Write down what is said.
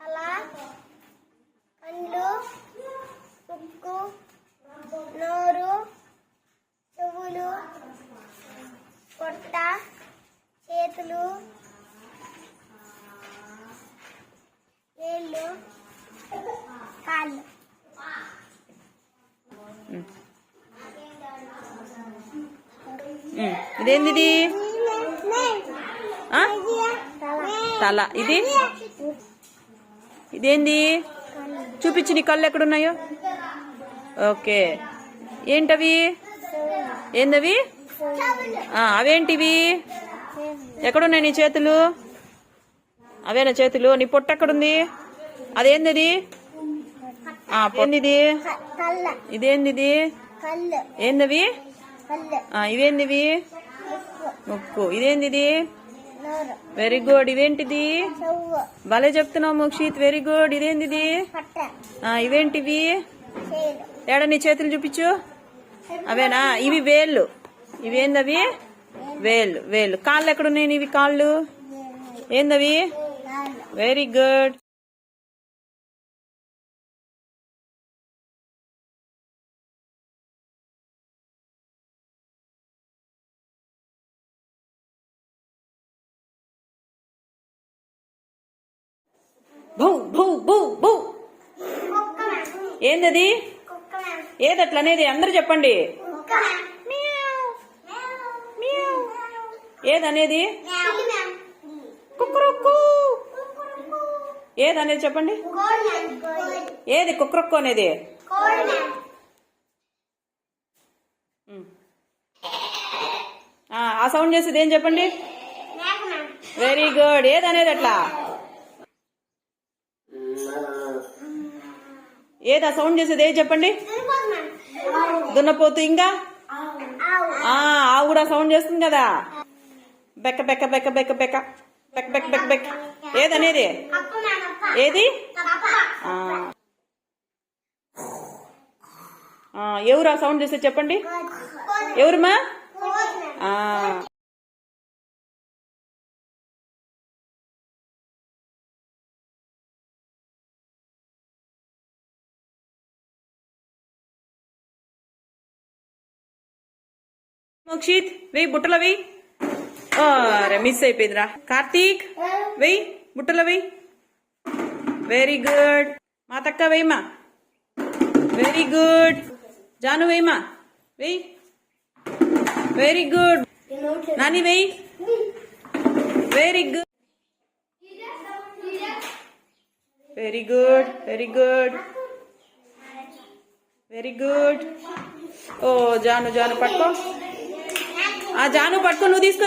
తల కళ్ళు ముక్కు నోరు చెవులు పొట్ట చేతులు వేళ్ళు కాళ్ళు. ఇదేంది? తల. ఇది? ఇదేంది? చూపించి నీ కళ్ళు ఎక్కడున్నాయో. ఓకే. ఏంటవి? ఏందవి? అవేంటివి? ఎక్కడున్నాయి నీ చేతులు? అవే నా చేతులు. నీ పొట్ట ఎక్కడుంది? అదేంది పొందిది ఇదేంది ఏందవి? ఇవేందివి? ముక్కు. ఇదేంది వెరీ గుడ్ ఇవేంటిది చెవు భలే చెప్తున్నావు మోక్షిత్. వెరీ గుడ్ ఇదేంటిది? ఇవేంటివి? ఏడ నీ చేతులు చూపించు. అవేనా? ఇవి వేళ్ళు. ఇవేందవి? వేళ్ళు. వేళ్ళు. కాళ్ళు ఎక్కడున్నాయి ఇవి కాళ్ళు? ఏందవి? వెరీ గుడ్ భూ భూ భూ భూ. ఏందది? ఏది అందరు చెప్పండి. ఏదనేది? కుక్కరొక్కు. ఏదనేది చెప్పండి? ఏది కుక్కరొక్కు అనేది? ఆ సౌండ్ చేసేది ఏం చెప్పండి? వెరీ గుడ్ ఏదనేది అట్లా? ఏదా సౌండ్ చేసేది? ఏది చెప్పండి? దున్నపోతు ఇంకా? ఆవు కూడా సౌండ్ చేస్తుంది కదా. బెక్క బెక్క బెక్క బెక్క బెక్క. బెక్క బెక్క బెక్క బెక్క. ఏదనేది? ఏది? ఎవరు ఆ సౌండ్ చేస్తే చెప్పండి? కోడి ఎవరుమా మోక్షిత్ వెయ్యి బుట్టలో వెయ్యి అరే మిస్ అయిపోయిందిరా. కార్తీక్ వెయ్యి బుట్టలో వెయ్యి వెరీ గుడ్ మా తక్క వెయ్యమా వెరీ గుడ్ జాను వెయ్యమా వెయ్యి వెరీ గుడ్ నాని వెయ్యి very good very good very good very good ఓ జాను జాను పట్టుకో. ఆ జాను పట్టుకుని నువ్వు తీసుకో